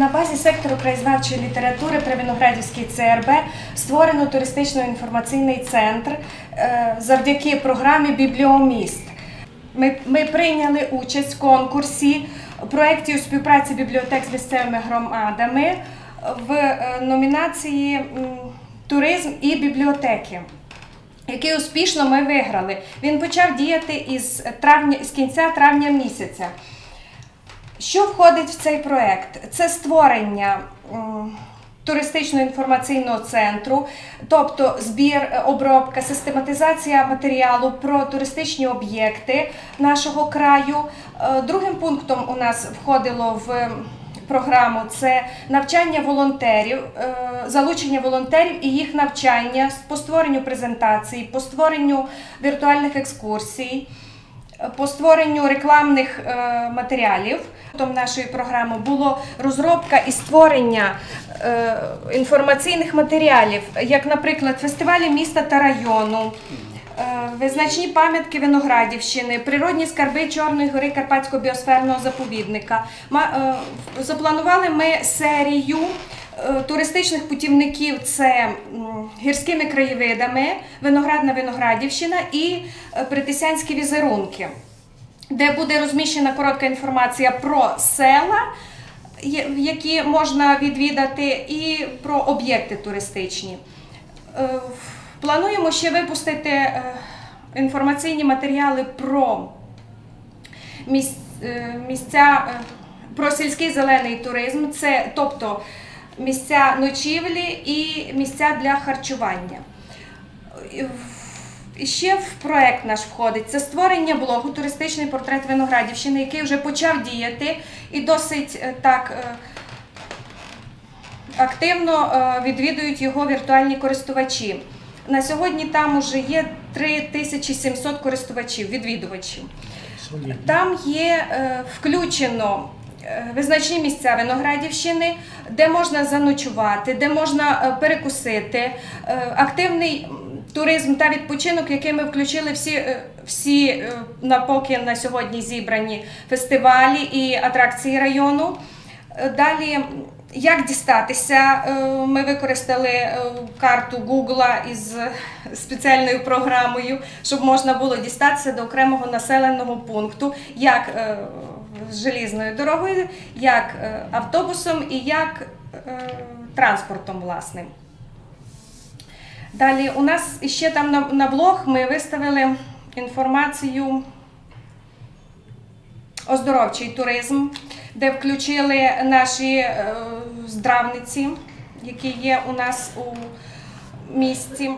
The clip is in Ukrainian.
На базі сектору краєзнавчої літератури при Виноградівській ЦРБ створено туристично-інформаційний центр е, завдяки програмі Бібліоміст. Ми, ми прийняли участь в конкурсі проєкті у співпраці бібліотек з місцевими громадами в е, номінації Туризм і бібліотеки який успішно ми виграли. Він почав діяти із травня з кінця травня місяця. Що входить в цей проект? Це створення туристично-інформаційного центру, тобто збір, е, обробка, систематизація матеріалу про туристичні об'єкти нашого краю. Е, Другим пунктом у нас входило в програму це навчання волонтерів, е, залучення волонтерів і їх навчання по створенню презентацій, по створенню віртуальних екскурсій по створенню рекламних е, матеріалів. Там нашої програми було розробка і створення е, інформаційних матеріалів, як, наприклад, фестивалі міста та району. е, Визначні пам'ятки Виноградівщини, природні скарби Чорної гори Карпатського біосферного заповідника. Запланували ми серію туристичних путівників це гірськими краєвидами, виноградна Виноградівщина і е, притисянські візерунки, де буде розміщена коротка інформація про села, які можна відвідати, і про об'єкти туристичні. Е, Плануємо ще випустити е, інформаційні матеріали про е, місця е, про сільський зелений туризм, це тобто місця ночівлі і місця для харчування. І ще в проект наш входить це створення блогу Туристичний портрет Виноградівщини, який вже почав діяти і досить е, так е, активно е, відвідують його віртуальні користувачі. На сьогодні там уже є 3700 користувачів, відвідувачів. Там є включено визначні місця Виноградівщини, де можна заночувати, де можна е, перекусити, е, активний туризм та відпочинок, який ми включили всі, е, всі е, на сьогодні зібрані фестивалі і атракції району. Е, Далі, як дістатися, Е, ми використали е, карту Google із спеціальною програмою, щоб можна було дістатися до окремого населеного пункту, як е, желізною дорогою, як е, автобусом і як е, транспортом власним. Далі у нас ще там на блог ми виставили інформацію оздоровчий туризм, де включили наші е, здравниці, які є у нас у місті.